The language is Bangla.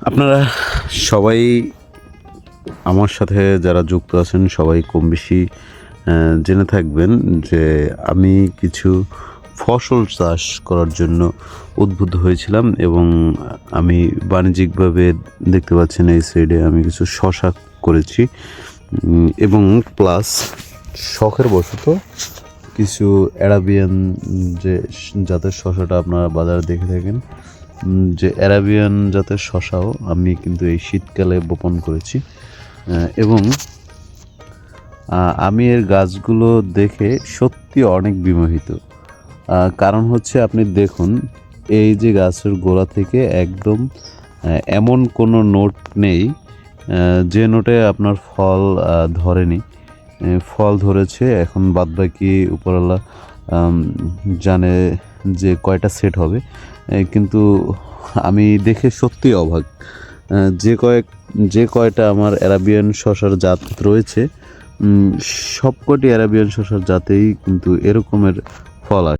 আপনারা সবাই আমার সাথে যারা যুক্ত আছেন, সবাই কম বেশি জেনে থাকবেন যে আমি কিছু ফসল চাষ করার জন্য উদ্বুদ্ধ হয়েছিলাম এবং আমি বাণিজ্যিকভাবে দেখতে পাচ্ছেন এই সাইডে আমি কিছু শশা করেছি এবং প্লাস শখের বশত কিছু অ্যারাবিয়ান যে জাতের শশাটা আপনারা বাজারে দেখে থাকেন যে অ্যারাবিয়ান জাতের শশাও আমি কিন্তু এই শীতকালে বপন করেছি। এবং আমি এর গাছগুলো দেখে সত্যি অনেক বিমোহিত। কারণ হচ্ছে আপনি দেখুন, এই যে গাছের গোড়া থেকে একদম এমন কোনো নোট নেই যে নোটে আপনার ফল ধরেনি। ফল ধরেছে, এখন বাদবাকি উপরওয়ালা জানে যে কয়টা সেট হবে। কিন্তু আমি দেখে সত্যি অবাক। যে কয়েক, যে কয়টা আমার অ্যারাবিয়ান শশার জাত রয়েছে সবকটি অ্যারাবিয়ান শশার জাতেই কিন্তু এরকমের ফল আসে